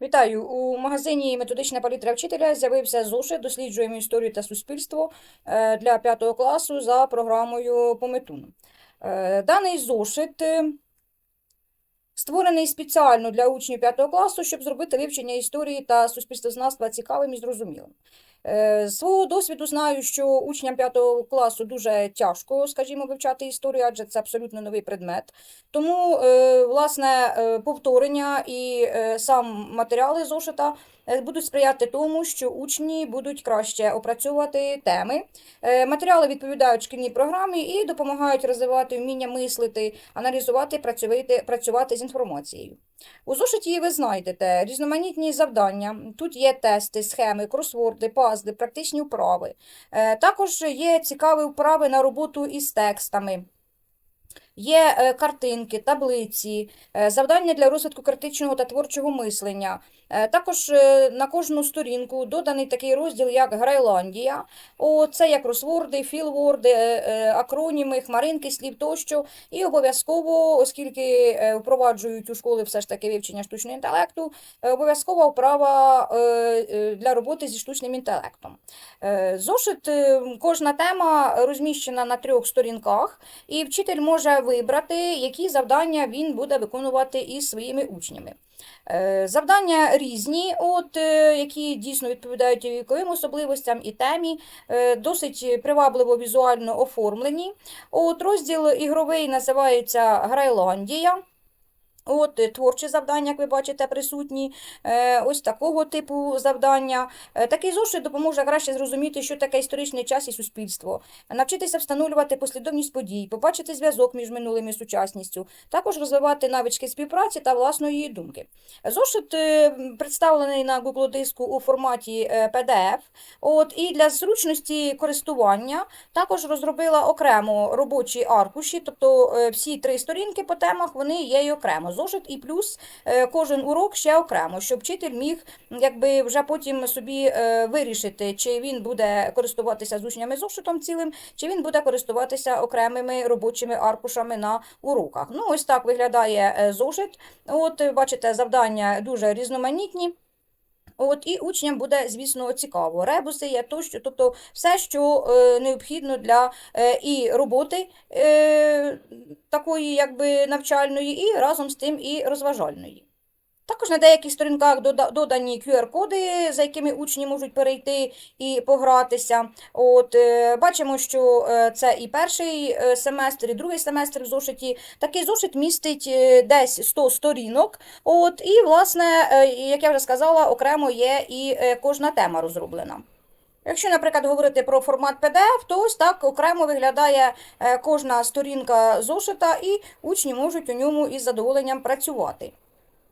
Вітаю! У магазині Методична палітра вчителя з'явився зошит Досліджуємо історію та суспільство е, для 5 класу за програмою Пометун. Е, Даний зошит е, створений спеціально для учнів 5 класу, щоб зробити вивчення історії та суспільствознавства цікавим і зрозумілим. Е, З свого досвіду знаю, що учням 5 класу дуже тяжко, скажімо, вивчати історію, адже це абсолютно новий предмет. Тому, е, власне, е, повторення і сам матеріали зошита будуть сприяти тому, що учні будуть краще опрацьовувати теми. Матеріали відповідають шкільній програмі і допомагають розвивати вміння мислити, аналізувати, працювати, працювати з інформацією. У зошиті ви знайдете різноманітні завдання. Тут є тести, схеми, кросворди, пазли, практичні вправи. Е, Також є цікаві вправи на роботу із текстами. Є е, картинки, таблиці, е, завдання для розвитку критичного та творчого мислення. Е, Також на кожну сторінку доданий такий розділ, як Грайландія. О, це як кросворди, філворди, акроніми, хмаринки слів тощо. І обов'язково, оскільки впроваджують у школи все ж таки вивчення штучного інтелекту, обов'язкова вправа для роботи зі штучним інтелектом. Зошит, кожна тема розміщена на трьох сторінках, і вчитель може вибрати, які завдання він буде виконувати із своїми учнями. Е, Завдання різні, от, е, які дійсно відповідають віковим особливостям і темі, е, досить привабливо візуально оформлені. От, розділ ігровий називається Грайландія. От е, творчі завдання, як ви бачите, присутні. Е, Ось такого типу завдання. Е, Такий зошит допоможе краще зрозуміти, що таке історичний час і суспільство, навчитися встановлювати послідовність подій, побачити зв'язок між минулим і сучасністю, також розвивати навички співпраці та власної думки. Зошит представлений на Google диску у форматі PDF. От, і для зручності користування також розробила окремо робочі аркуші, тобто всі три сторінки по темах вони є й окремо. Зошит і плюс е, кожен урок ще окремо, щоб вчитель міг якби вже потім собі е, вирішити, чи він буде користуватися з учнями зошитом цілим, чи він буде користуватися окремими робочими аркушами на уроках. Ну, ось так виглядає е, зошит. От, бачите, завдання дуже різноманітні. От і учням буде, звісно, цікаво. Ребуси є тощо, тобто все, що е, необхідно для е, і роботи е, такої якби навчальної, і разом з тим і розважальної. Також на деяких сторінках додані QR-коди, за якими учні можуть перейти і погратися. От, е, бачимо, що е, це і перший е, семестр, і другий семестр в зошиті. Такий зошит містить десь 100 сторінок. От, і, власне, як я вже сказала, окремо є і кожна тема розроблена. Якщо, наприклад, говорити про формат PDF, то ось так окремо виглядає кожна сторінка зошита, і учні можуть у ньому із задоволенням працювати.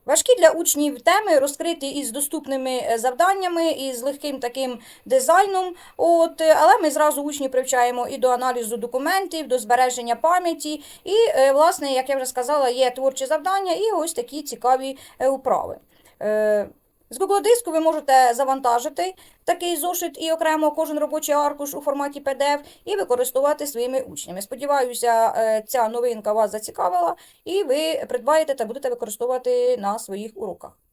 Важкі для учнів теми розкриті із доступними е, завданнями, і з легким таким дизайном. От, е, але ми зразу учні привчаємо і до аналізу документів, до збереження пам'яті. І, е, власне, як я вже сказала, є творчі завдання і ось такі цікаві вправи. Е, З Google диску ви можете завантажити такий зошит і окремо кожен робочий аркуш у форматі PDF і використовувати своїми учнями. Сподіваюся, е, ця новинка вас зацікавила, і ви придбаєте та будете використовувати на своїх уроках.